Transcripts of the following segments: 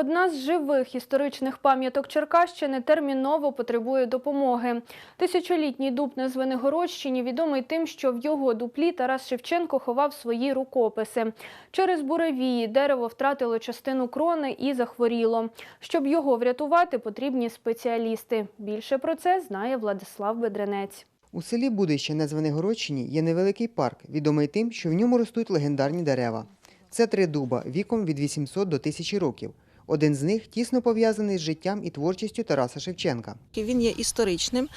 Одна з живих історичних пам'яток Черкащини терміново потребує допомоги. Тисячолітній дуб на Звенигородщині відомий тим, що в його дуплі Тарас Шевченко ховав свої рукописи. Через буревії дерево втратило частину крони і захворіло. Щоб його врятувати, потрібні спеціалісти. Більше про це знає Владислав Бедренець. У селі Будище на Звенигородщині є невеликий парк, відомий тим, що в ньому ростуть легендарні дерева. Це три дуба віком від 800 до 1000 років. Один з них тісно пов'язаний з життям і творчістю Тараса Шевченка. Він є історичним,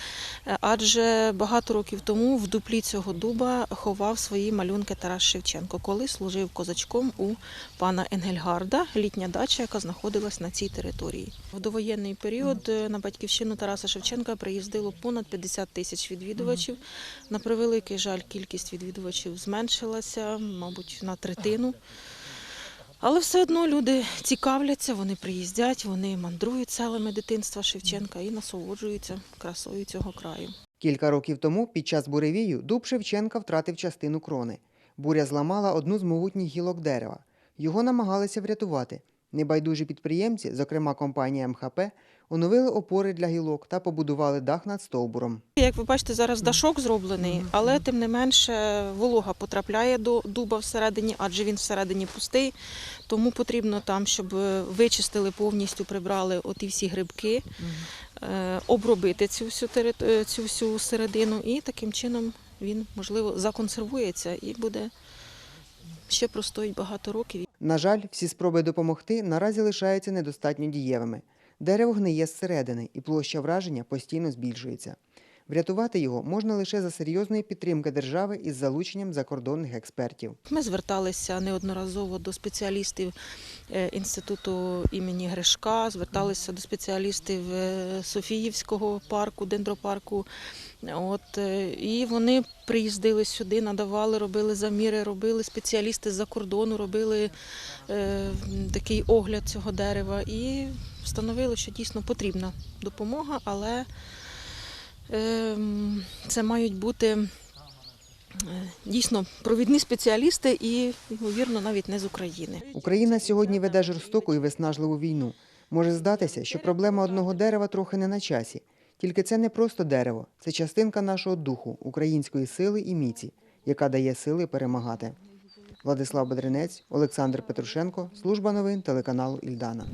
е, адже багато років тому в дуплі цього дуба ховав свої малюнки Тарас Шевченко, коли служив козачком у пана Енгельгарда, літня дача, яка знаходилась на цій території. В довоєнний період е, на батьківщину Тараса Шевченка приїздило понад 50 тисяч відвідувачів. На превеликий жаль, кількість відвідувачів зменшилася, мабуть, на третину. Але все одно люди цікавляться, вони приїздять, вони мандрують селами дитинства Шевченка і насолоджуються красою цього краю. Кілька років тому, під час буревію, дуб Шевченка втратив частину крони. Буря зламала одну з могутніх гілок дерева. Його намагалися врятувати. Небайдужі підприємці, зокрема компанія МХП, оновили опори для гілок та побудували дах над стовбуром. Як ви бачите, зараз дашок зроблений, але тим не менше волога потрапляє до дуба всередині, адже він всередині пустий. Тому потрібно там, щоб вичистили повністю, прибрали оті всі грибки, е, обробити цю всю е, цю всю середину, і таким чином він можливо законсервується і буде ще простоїть багато років. На жаль, всі спроби допомогти наразі лишаються недостатньо дієвими. Дерево гниє зсередини, і площа враження постійно збільшується. Врятувати його можна лише за серйозної підтримки держави із залученням закордонних експертів. Ми зверталися неодноразово до спеціалістів е, інституту імені Гришка, зверталися до спеціалістів е, Софіївського парку, дендропарку. От, е, і вони приїздили сюди, надавали, робили заміри, робили спеціалісти з-за кордону, робили е, такий огляд цього дерева і встановили, що дійсно потрібна допомога, але це мають бути е, дійсно провідні спеціалісти і, ймовірно, навіть не з України. Україна сьогодні веде жорстоку і виснажливу війну. Може здатися, що проблема одного дерева трохи не на часі. Тільки це не просто дерево, це частинка нашого духу, української сили і міці, яка дає сили перемагати. Владислав Бедренець, Олександр Петрушенко, служба новин телеканалу Ільдана.